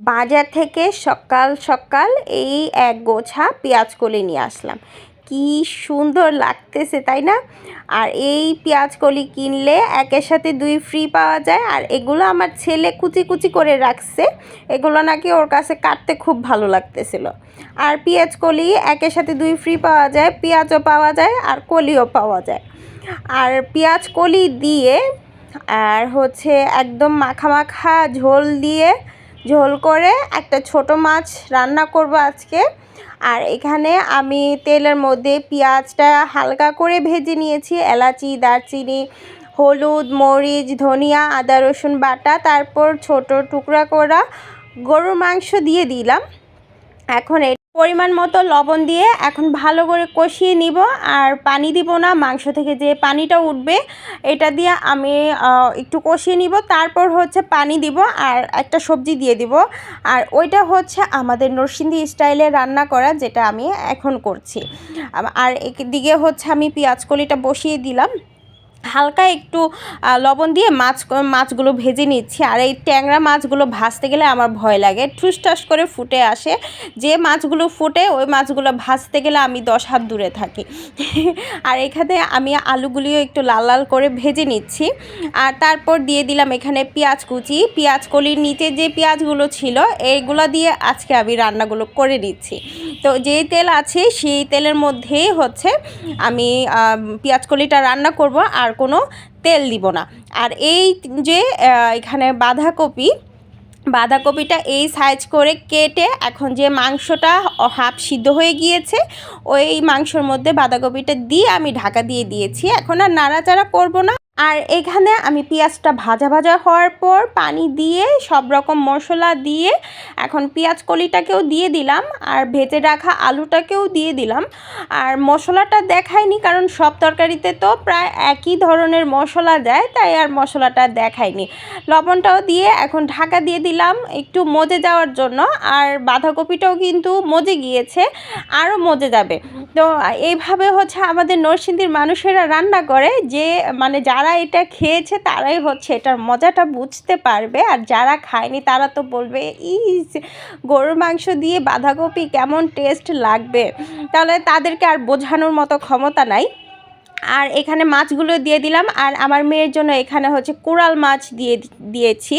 বাজার থেকে সকাল সকাল এই এক গোছা পেঁয়াজ কলি নিয়ে আসলাম। কি সুন্দর লাগতেছে, তাই না? আর এই পেঁয়াজ কলি কিনলে একের সাথে দুই ফ্রি পাওয়া যায়। আর এগুলো আমার ছেলে কুচি কুচি করে রাখছে। এগুলো নাকি ওর কাছে কাটতে খুব ভালো লাগতেছিল। আর পেঁয়াজ কলি একের সাথে দুই ফ্রি পাওয়া যায়, পেঁয়াজও পাওয়া যায় আর কলিও পাওয়া যায়। আর পেঁয়াজ কলি দিয়ে আর হচ্ছে একদম মাখা মাখা ঝোল দিয়ে ঝোল করে একটা ছোট মাছ রান্না করব আজকে। আর এখানে আমি তেলের মধ্যে পেঁয়াজটা হালকা করে ভেজে নিয়েছি, এলাচি, দারচিনি, হলুদ, মরিচ, ধনিয়া, আদা, রসুন বাটা, তারপর ছোট টুকরা করা গরুর মাংস দিয়ে দিলাম। এখন পরিমাণ মতো লবণ দিয়ে এখন ভালো করে কষিয়ে নিব আর পানি দিব না, মাংস থেকে যে পানিটা উঠবে এটা দিয়ে আমি একটু কষিয়ে নিব, তারপর হচ্ছে পানি দিব আর একটা সবজি দিয়ে দিব। আর ওইটা হচ্ছে আমাদের নরসিংদী স্টাইলে রান্না করা যেটা আমি এখন করছি। আর একদিকে হচ্ছে আমি পেঁয়াজ কলিটা বসিয়ে দিলাম। হালকা একটু লবণ দিয়ে মাছ, মাছগুলো ভেজে নিচ্ছি। আর এই ট্যাংরা মাছগুলো ভাজতে গেলে আমার ভয় লাগে। ঠুসঠাস করে ফুটে আসে। যে মাছগুলো ফুটে, ওই মাছগুলো ভাজতে গেলে আমি দশ হাত দূরে থাকি। আর এখানে আমি আলুগুলিও একটু লাল লাল করে ভেজে নিচ্ছি। আর তারপর দিয়ে দিলাম এখানে পেঁয়াজ কুচি। পেঁয়াজ কলির নিচে যে পেঁয়াজগুলো ছিল, এইগুলো দিয়ে আজকে আমি রান্নাগুলো করে নিচ্ছি। তো যেই তেল আছে, সেই তেলের মধ্যেই হচ্ছে আমি পেঁয়াজ কলিটা রান্না করব। আর আর কোনো তেল দিব না। আর এই যে এখানে বাঁধাকপি, বাঁধাকপিটা এই সাইজ করে কেটে এখন যে মাংসটা হাফ সিদ্ধ হয়ে গিয়েছে, ওই মাংসর মধ্যে বাঁধাকপিটা দিয়ে আমি ঢাকা দিয়ে দিয়েছি। এখন আর নাড়াচাড়া করব না। আর এখানে আমি পেঁয়াজটা ভাজা ভাজা হওয়ার পর পানি দিয়ে, সব রকম মশলা দিয়ে, এখন পেঁয়াজ কলিটাকেও দিয়ে দিলাম আর ভেজে রাখা আলুটাকেও দিয়ে দিলাম। আর মশলাটা দেখায়নি কারণ সব তরকারিতে তো প্রায় একই ধরনের মশলা দেয় তাই আর মশলাটা দেখায়নি লবণটাও দিয়ে এখন ঢাকা দিয়ে দিলাম একটু মজে যাওয়ার জন্য আর বাঁধাকপিটাও কিন্তু মজে গিয়েছে, আরও মজে যাবে। তো এইভাবে হচ্ছে আমাদের নরসিংদীর মানুষেরা রান্না করে যে মানে যারা যারা এটা খেয়েছে তারাই হচ্ছে এটার মজাটা বুঝতে পারবে। আর যারা খায়নি তারা তো বলবে, ইস, গরুর মাংস দিয়ে বাঁধাকপি কেমন টেস্ট লাগবে? তাহলে তাদেরকে আর বোঝানোর মতো ক্ষমতা নাই। আর এখানে মাছগুলো দিয়ে দিলাম আর আমার মেয়ের জন্য এখানে হচ্ছে কোরাল মাছ দিয়ে দিয়েছি।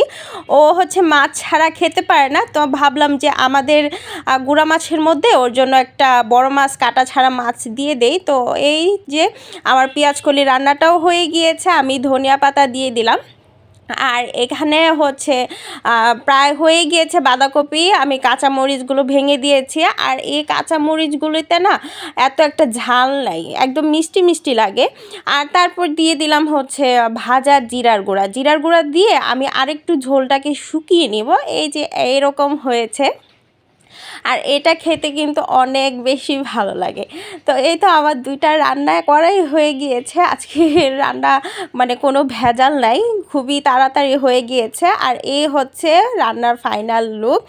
ও হচ্ছে মাছ ছাড়া খেতে পারে না, তো ভাবলাম যে আমাদের গুড়া মাছের মধ্যে ওর জন্য একটা বড় মাছ, কাটা ছাড়া মাছ দিয়ে দেই। তো এই যে আমার পেঁয়াজকলি রান্নাটাও হয়ে গিয়েছে, আমি ধনিয়া পাতা দিয়ে দিলাম। আর এখানে হচ্ছে প্রায় হয়ে গিয়েছে বাঁধাকপি। আমি কাঁচা মরিচগুলো ভেঙে দিয়েছি। আর এই কাঁচা মরিচগুলোতে না এত একটা ঝাল নাই, একদম মিষ্টি মিষ্টি লাগে। আর তারপর দিয়ে দিলাম হচ্ছে ভাজা জিরার গুঁড়া। জিরার গুঁড়া দিয়ে আমি আরেকটু ঝোলটাকে শুকিয়ে নিব। এই যে এরকম হয়েছে। আর এটা খেতে কিন্তু অনেক বেশি ভালো লাগে। তো এই তো আমার দুইটা রান্না করাই হয়ে গিয়েছে। আজকে রান্না মানে কোনো ভেজাল নাই, খুবই তাড়াতাড়ি হয়ে গিয়েছে। আর এই হচ্ছে রান্নার ফাইনাল লুক।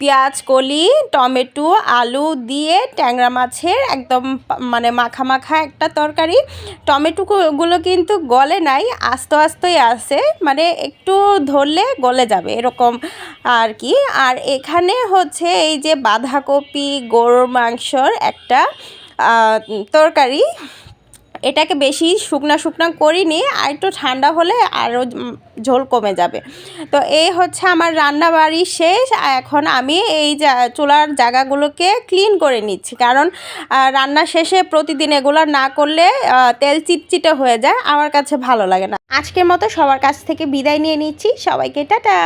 পেঁয়াজ, কলি, টমেটো, আলু দিয়ে ট্যাংরা মাছের একদম মানে মাখা মাখা একটা তরকারি। টমেটোগুলো কিন্তু গলে নাই, আস্তে আস্তেই আছে। মানে একটু ধরলে গলে যাবে এরকম আর কি। আর এখানে হচ্ছে এই যে বাঁধাকপি, গরুর মাংসর একটা তরকারি। এটাকে বেশি শুকনা শুকনা করিনি, আর একটু ঠান্ডা হলে আরও ঝোল কমে যাবে। তো এই হচ্ছে আমার রান্না বাড়ি শেষ এখন আমি এই যা, চুলার জায়গাগুলোকে ক্লিন করে নিচ্ছি। কারণ রান্না শেষে প্রতিদিন এগুলো না করলে তেল চিটচিটে হয়ে যায়, আমার কাছে ভালো লাগে না। আজকের মতো সবার কাছ থেকে বিদায় নিয়ে নিচ্ছি। সবাইকে টাটা!